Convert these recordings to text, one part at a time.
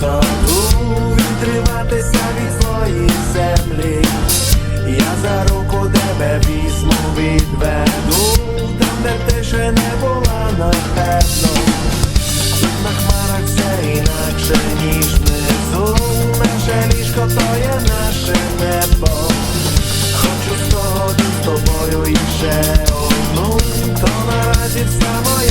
саду відриватися від своїх землі, я за руку тебе візьму відведу, там, де тише не була, напевно. На хмарах все інакше, ніж внизу, наше ліжко то є наше небо. Хочу з того з тобою і ще одну, то наразі вся моя.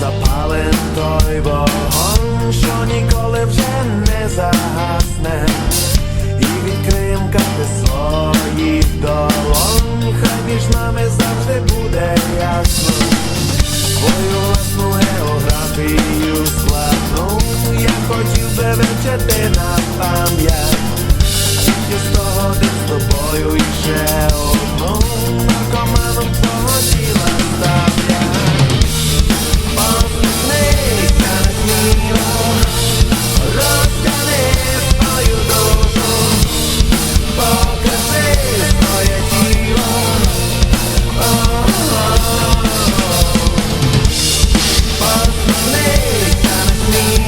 запалим той вогонь, що ніколи вже не загасне, і відкриєм кати своїх долонь, хай між нами завжди буде ясно. Твою власну географію складну я хотів би вивчити на пам'ять. Тільки з того, де з тобою іще одну наркоману play, come with me.